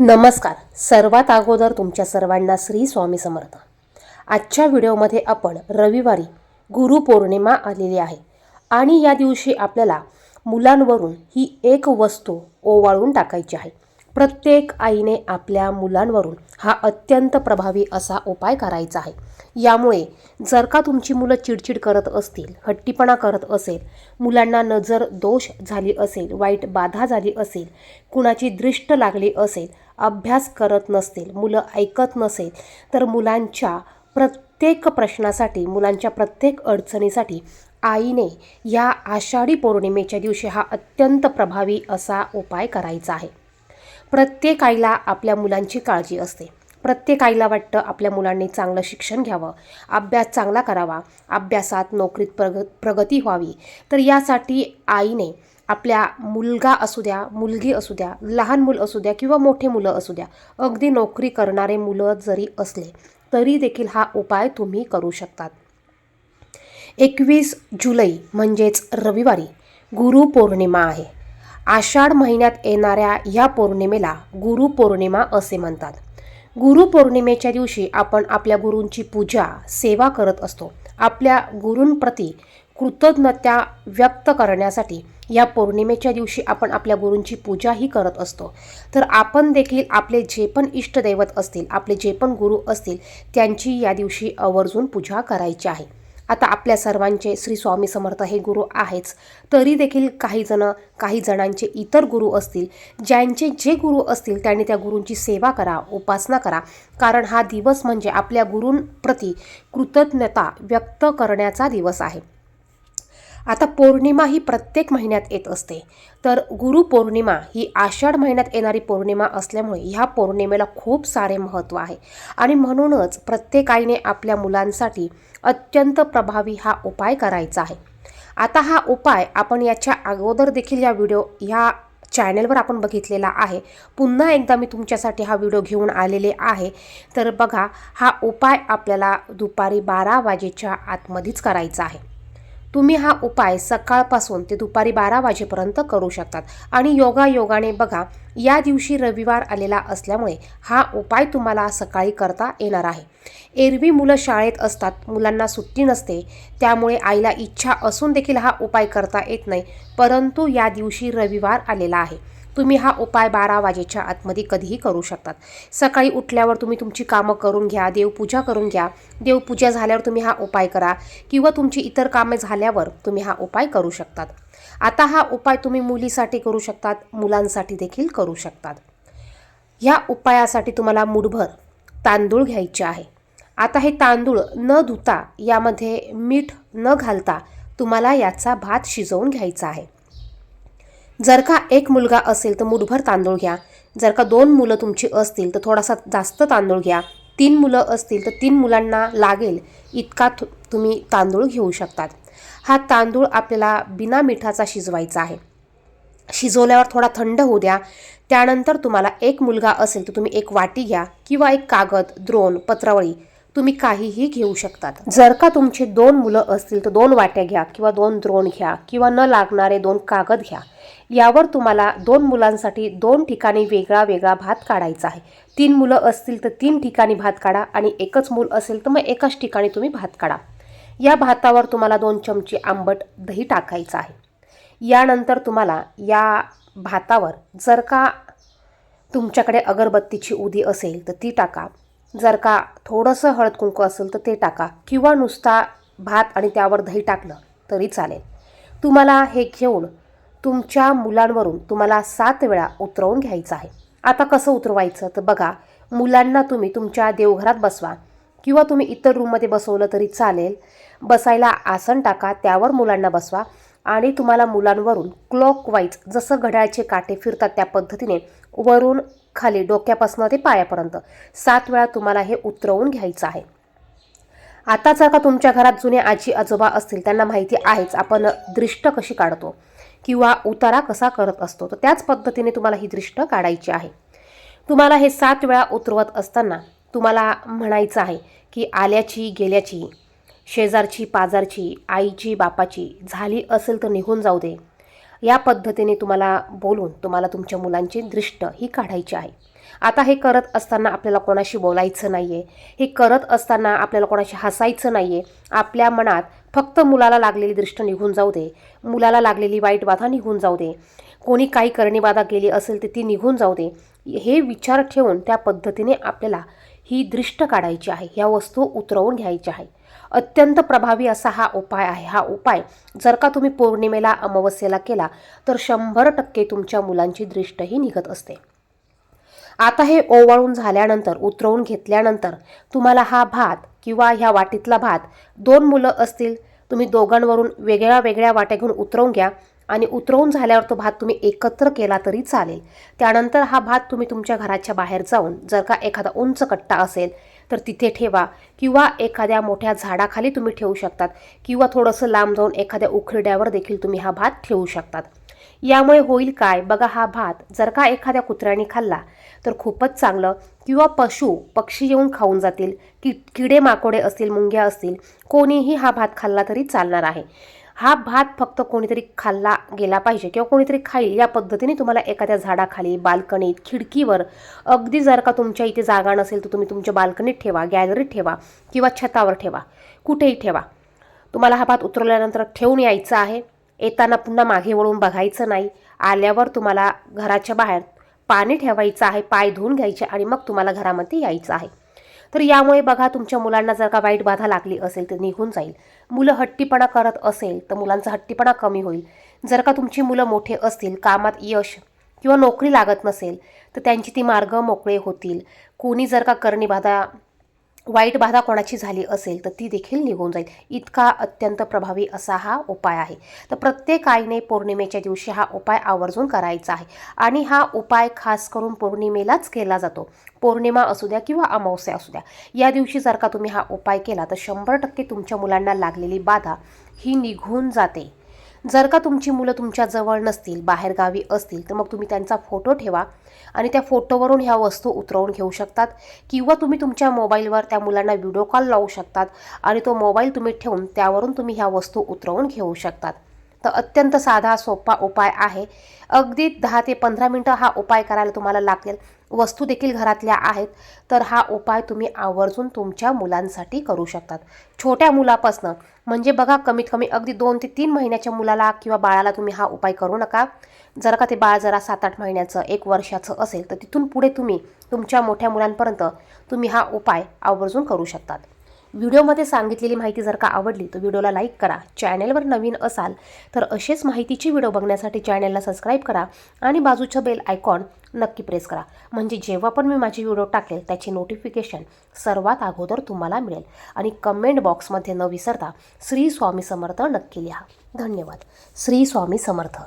नमस्कार. सर्वात अगोदर तुमच्या सर्वांना श्री स्वामी समर्थ. आजच्या व्हिडिओमध्ये आपण रविवारी गुरुपौर्णिमा आलेली आहे. आणि या दिवशी आपल्याला मुलांवरून ही एक वस्तू ओवाळून टाकायची आहे. प्रत्येक आईने आपल्या मुलांवरून हा अत्यंत प्रभावी असा उपाय करायचा आहे. यामुळे जर का तुमची मुलं चिडचिड करत असतील हट्टीपणा करत असेल मुलांना नजर दोष झाली असेल वाईट बाधा झाली असेल कुणाची दृष्ट लागली असेल अभ्यास करत नसतील मुलं ऐकत नसेल तर मुलांच्या प्रत्येक प्रश्नासाठी मुलांच्या प्रत्येक अडचणीसाठी आईने या आषाढी पौर्णिमेच्या दिवशी हा अत्यंत प्रभावी असा उपाय करायचा आहे. प्रत्येक आईला आपल्या मुलांची काळजी असते. प्रत्येक आईला वाटतं आपल्या मुलांनी चांगलं शिक्षण घ्यावं अभ्यास चांगला करावा अभ्यासात नोकरीत प्रग प्रगती व्हावी. तर यासाठी आईने आपल्या मुलगा असू द्या मुलगी असू द्या लहान मुलं असू द्या किंवा मोठे मुलं असू द्या अगदी नोकरी करणारे मुलं जरी असले तरी देखील हा उपाय तुम्ही करू शकतात. एकवीस जुलै म्हणजेच रविवारी गुरुपौर्णिमा आहे. आषाढ महिन्यात येणाऱ्या या पौर्णिमेला गुरुपौर्णिमा असे म्हणतात. गुरुपौर्णिमेच्या दिवशी आपण आपल्या गुरूंची पूजा सेवा करत असतो. आपल्या गुरूंप्रती कृतज्ञता व्यक्त करण्यासाठी या पौर्णिमेच्या दिवशी आपण आपल्या गुरूंची पूजाही करत असतो. तर आपण देखील आपले जे पण इष्टदैवत असतील आपले जे पण गुरु असतील त्यांची या दिवशी आवर्जून पूजा करायची आहे. आता आपल्या सर्वांचे श्री स्वामी समर्थ हे गुरु आहेच तरी देखील काही जण काही जणांचे इतर गुरु असतील ज्यांचे जे गुरु असतील त्यांनी त्या गुरूंची सेवा करा उपासना करा. कारण हा दिवस म्हणजे आपल्या गुरूंप्रती कृतज्ञता व्यक्त करण्याचा दिवस आहे. आता पौर्णिमा ही प्रत्येक महिन्यात येत असते. तर गुरुपौर्णिमा ही आषाढ महिन्यात येणारी पौर्णिमा असल्यामुळे ह्या पौर्णिमेला खूप सारे महत्त्व आहे. आणि म्हणूनच प्रत्येक आईने आपल्या मुलांसाठी अत्यंत प्रभावी हा उपाय करायचा आहे. आता हा उपाय आपण याच्या अगोदर देखील या व्हिडिओ ह्या चॅनलवर आपण बघितलेला आहे. पुन्हा एकदा मी तुमच्यासाठी हा व्हिडिओ घेऊन आलेले आहे. तर बघा हा उपाय आपल्याला दुपारी बारा वाजेच्या आतमध्येच करायचा आहे. तुम्ही हा उपाय सकाळपासून ते दुपारी बारा वाजेपर्यंत करू शकतात. आणि योगा योगाने बघा या दिवशी रविवार आलेला असल्यामुळे हा उपाय तुम्हाला सकाळी करता येणार आहे. एरवी मुलं शाळेत असतात मुलांना सुट्टी नसते त्यामुळे आईला इच्छा असून देखील हा उपाय करता येत नाही परंतु या दिवशी रविवार आलेला आहे. तुम्ही हा उपाय बारा वाजेच्या आतमध्ये कधीही करू शकतात. सकाळी उठल्यावर तुम्ही तुमची कामं करून घ्या देवपूजा करून घ्या. देवपूजा झाल्यावर तुम्ही हा उपाय करा किंवा तुमची इतर कामे झाल्यावर तुम्ही हा उपाय करू शकतात. आता हा उपाय तुम्ही मुलीसाठी करू शकतात मुलांसाठी देखील करू शकतात. ह्या उपायासाठी तुम्हाला मुठभर तांदूळ घ्यायचे आहे. आता हे तांदूळ न धुता यामध्ये मीठ न घालता तुम्हाला याचा भात शिजवून घ्यायचा आहे. जर का एक मुलगा असेल तर मुठभर तांदूळ घ्या. जर का दोन मुलं तुमची असतील तर थोडासा जास्त तांदूळ घ्या. तीन मुलं असतील तर तीन मुलांना लागेल इतका तु- तुम्ही तांदूळ घेऊ शकतात. हा तांदूळ आपल्याला बिना मिठाचा शिजवायचा आहे. शिजवल्यावर थोडा थंड होऊ द्या. त्यानंतर तुम्हाला एक मुलगा असेल तर तुम्ही एक वाटी घ्या किंवा एक कागद द्रोण पत्रावळी तुम्ही काहीही घेऊ शकतात. जर का तुमचे दोन मुलं असतील तर दोन वाट्या घ्या किंवा दोन द्रोण घ्या किंवा न लागणारे दोन कागद घ्या. यावर तुम्हाला दोन मुलांसाठी दोन ठिकाणी वेगळा वेगळा भात काढायचा आहे. तीन मुलं असतील तर तीन ठिकाणी भात काढा आणि एकच मूल असेल तर मग एकाच ठिकाणी तुम्ही भात काढा. या भातावर तुम्हाला दोन चमचे आंबट दही टाकायचं आहे. यानंतर तुम्हाला या भातावर जर का तुमच्याकडे अगरबत्तीची उदी असेल तर ती टाका. जर का थोडंसं हळद कुंकू असेल तर ते टाका किंवा नुसता भात आणि त्यावर दही टाकलं तरी चालेल. तुम्हाला हे घेऊन तुमच्या मुलांवरून तुम्हाला सात वेळा उतरवून घ्यायचं आहे. आता कसं उतरवायचं? तर बघा मुलांना तुम्ही तुमच्या देवघरात बसवा. किंवा तुम्ही इतर रूममध्ये बसवलं तरी चालेल. बसायला आसन टाका त्यावर मुलांना बसवा. आणि तुम्हाला मुलांवरून क्लॉकवाईज जसं घड्याळचे काटे फिरतात त्या पद्धतीने वरून खाली डोक्यापासून ते पायापर्यंत सात वेळा तुम्हाला हे उतरवून घ्यायचं आहे. आता जर का तुमच्या घरात जुने आजी आजोबा असतील त्यांना माहिती आहेच आपण दृष्ट कशी काढतो? किंवा उतारा कसा करत असतो. तर त्याच पद्धतीने तुम्हाला ही दृष्ट काढायची आहे. तुम्हाला हे सात वेळा उतरवत असताना तुम्हाला म्हणायचं आहे की आल्याची गेल्याची शेजारची पाजारची आईची बापाची झाली असेल तर निघून जाऊ दे. या पद्धतीने तुम्हाला बोलून तुम्हाला तुमच्या मुलांची दृष्ट ही काढायची आहे. आता हे करत असताना आपल्याला कोणाशी बोलायचं नाही आहे हे करत असताना आपल्याला कोणाशी हसायचं नाही आहे आपल्या मनात फक्त मुलाला लागलेली दृष्ट निघून जाऊ दे. मुलाला लागलेली वाईट बाधा निघून जाऊ दे. कोणी काही करणी बाधा केली असेल तर ती निघून जाऊ दे. हे विचार ठेवून त्या पद्धतीने आपल्याला ही दृष्ट काढायची आहे. ह्या वस्तू उतरवून घ्यायच्या आहे. अत्यंत प्रभावी असा हा उपाय आहे. हा उपाय जर का तुम्ही पौर्णिमेला अमावस्येला केला तर शंभर टक्के तुमच्या मुलांची दृष्टही निघत असते. आता हे ओवाळून झाल्यानंतर उतरवून घेतल्यानंतर तुम्हाला हा भात किंवा ह्या वाटीतला भात दोन मुलं असतील तुम्ही दोघांवरून वेगळ्या वेगळ्या वाट्या घेऊन उतरवून घ्या आणि उतरवून झाल्यावर तो भात तुम्ही एकत्र केला तरी चालेल. त्यानंतर हा भात तुम्ही तुमच्या घराच्या बाहेर जाऊन जर का एखादा उंच कट्टा असेल तर तिथे ठेवा किंवा एखाद्या मोठ्या झाडाखाली तुम्ही ठेवू शकतात किंवा थोडंसं लांब जाऊन एखाद्या उखरड्यावर देखील तुम्ही हा भात ठेवू शकतात. यामुळे होईल काय? बघा हा भात. जर का एखाद्या कुत्र्याने खाल्ला तर खूपच चांगलं. किंवा पशु पक्षी येऊन खाऊन जातील. कि किडे माकोडे असतील मुंग्या असतील कोणीही हा भात खाल्ला तरी चालणार आहे. हा भात फक्त कोणीतरी खाल्ला गेला पाहिजे किंवा कोणीतरी खाईल या पद्धतीने तुम्हाला एखाद्या झाडाखाली बाल्कनीत खिडकीवर अगदी जर का तुमच्या इथे जागा नसेल तर तुम्ही तुमच्या बाल्कनीत ठेवा गॅलरीत ठेवा किंवा छतावर ठेवा. कुठेही ठेवा. तुम्हाला हा भात उतरवल्यानंतर ठेवून यायचा आहे. येताना पुन्हा मागे वळून बघायचं नाही. आल्यावर तुम्हाला घराच्या बाहेर पाणी ठेवायचं आहे पाय धुवून घ्यायचे आणि मग तुम्हाला घरामध्ये यायचं आहे. तर यामुळे बघा तुमच्या मुलांना जर का वाईट बाधा लागली असेल तर निघून जाईल. मुलं हट्टीपणा करत असेल तर मुलांचा हट्टीपणा कमी होईल. जर का तुमची मुलं मोठे असतील कामात यश किंवा नोकरी लागत नसेल तर त्यांची ती मार्ग मोकळे होतील. कोणी जर का करणी बाधा वाईट बाधा कोणाची झाली असेल तर ती देखील निघून जाईल. इतका अत्यंत प्रभावी असा हा उपाय आहे. तर प्रत्येक आईने पौर्णिमेच्या दिवशी हा उपाय आवर्जून करायचा आहे. आणि हा उपाय खास करून पौर्णिमेलाच केला जातो. पौर्णिमा असू द्या किंवा अमावस्या असू द्या या दिवशी जर का तुम्ही हा उपाय केला तर शंभर टक्के तुमच्या मुलांना लागलेली बाधा ही निघून जाते. जर का तुमची मुलं तुमच्या जवळ नसतील बाहेरगावी असतील तर मग तुम्ही त्यांचा फोटो ठेवा आणि त्या फोटोवरून ह्या वस्तू उतरवून घेऊ शकतात. किंवा तुम्ही तुमच्या मोबाईलवर त्या मुलांना व्हिडिओ कॉल लावू शकतात आणि तो मोबाईल तुम्ही ठेवून त्यावरून तुम्ही ह्या वस्तू उतरवून घेऊ शकतात. तर अत्यंत साधा सोपा उपाय आहे. अगदी दहा ते पंधरा मिनटं हा उपाय करायला तुम्हाला लागेल. वस्तू देखील घरातल्या आहेत तर हा उपाय तुम्ही आवर्जून तुमच्या मुलांसाठी करू शकतात. छोट्या मुलापासनं म्हणजे बघा कमीत कमी अगदी दोन ते तीन महिन्याच्या मुलाला किंवा बाळाला तुम्ही हा उपाय करू नका. जर का ते बाळ जरा सात आठ महिन्याचं एक वर्षाचं असेल तर तिथून पुढे तुम्ही तुमच्या मोठ्या मुलांपर्यंत तुम्ही हा उपाय आवर्जून करू शकतात. व्हिडिओमध्ये सांगितलेली माहिती जर का आवडली तर व्हिडिओला लाईक करा. चॅनेलवर नवीन असाल तर असेच माहितीची व्हिडिओ बघण्यासाठी चॅनेलला सबस्क्राईब करा आणि बाजूचं बेल आयकॉन नक्की प्रेस करा. म्हणजे जेव्हा पण मी माझी व्हिडिओ टाकेल त्याची नोटिफिकेशन सर्वात अगोदर तुम्हाला मिळेल. आणि कमेंट बॉक्समध्ये न विसरता श्री स्वामी समर्थ नक्की लिहा. धन्यवाद. श्री स्वामी समर्थ.